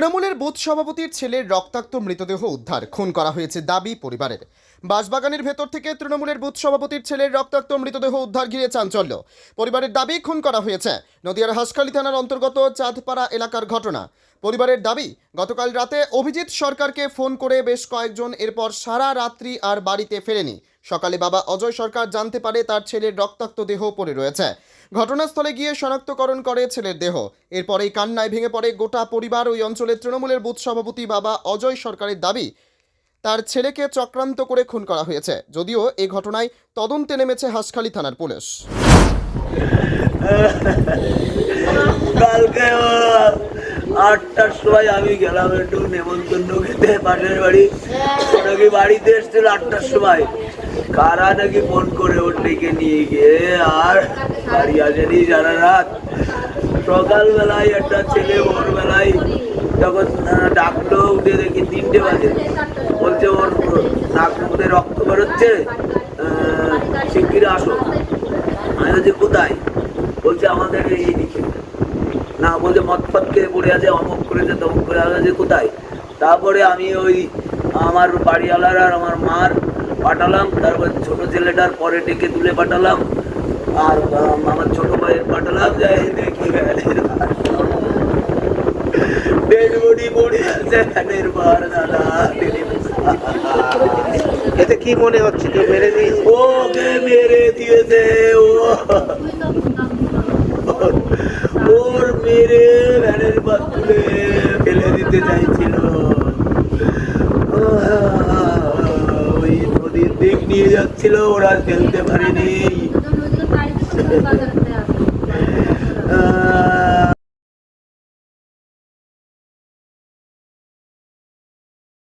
তৃণমূলের বুথ সভাপতির ছেলের রক্তাক্ত মৃতদেহ উদ্ধার, খুন করা হয়েছে দাবি পরিবারের। বাঁশবাগানের ভেতর থেকে তৃণমূলের বুথ সভাপতির ছেলের রক্তাক্ত মৃতদেহ উদ্ধার ঘিরে চাঞ্চল্য। পরিবারের দাবি, খুন করা হয়েছে। নদিয়ার হাসখালী থানার অন্তর্গত চাঁদপাড়া এলাকার ঘটনা। পরিবারের দাবি, গতকাল রাতে অভিজিৎ সরকারকে ফোন করে বেশ কয়েকজন এরপর সারা রাত্রি আর বাড়িতে ফেরেনি। সকালে বাবা অজয় সরকার জানতে পারে তার ছেলের রক্তাক্ত দেহ পড়ে রয়েছে। ঘটনাস্থলে গিয়ে শনাক্তকরণ করে ছেলের দেহ। এরপরেই কান্নায় ভেঙে পড়ে গোটা পরিবার ওই অঞ্চলের তৃণমূলের বুথ সভাপতি বাবা অজয় সরকারের দাবি, তার ছেলেকে চক্রান্ত করে খুন করা হয়েছে। যদিও এই ঘটনায় তদন্তে নেমেছে হাসখালী থানার পুলিশ। কালকে আটটার সময় আমি গেলাম একটু নেমন্তন্ন খেতে পাশের বাড়ি। নাকি বাড়িতে এসছিল আটটার সময়? কারা নাকি ফোন করে ওর ডেকে নিয়ে গিয়ে? আর বাড়ি আসেনি সারা রাত। সকালবেলায় একটা ছেলে ভোরবেলায় যখন ডাকলো, উঠে দেখি তিনটে বাজে। বলছে, ওর নাক মুখে রক্ত বেরোচ্ছে শিগগির আসো। আমি বলছি, কোথায়? বলছে, আমাদের এই দিকে। না, বলছে, মদ ফদ খেয়ে পড়ে আছে, অমুক করেছে, তমুক করে আছে কোথায়? তারপরে আমি ওই আমার বাড়িওয়ালার আর আমার মার পাঠালাম, তারপর ছোট ছেলেটার পরে ডেকে তুলে পাঠালাম। আর আম, আমার ছোট ভাইয়ের পাঠালাম যাই দেখি ডেড বডি পড়ে আছে ফ্যানের বার দাদা এতে কি মনে হচ্ছে কেউ মেরে দিয়েছে? ওকে মেরে দিয়েছে ও। ওর মেরে ভ্যানের বাথরুমে ফেলে দিতে চাইছিল। ওই নদীর দিক নিয়ে যাচ্ছিল ওরা ফেলতে পারেনি।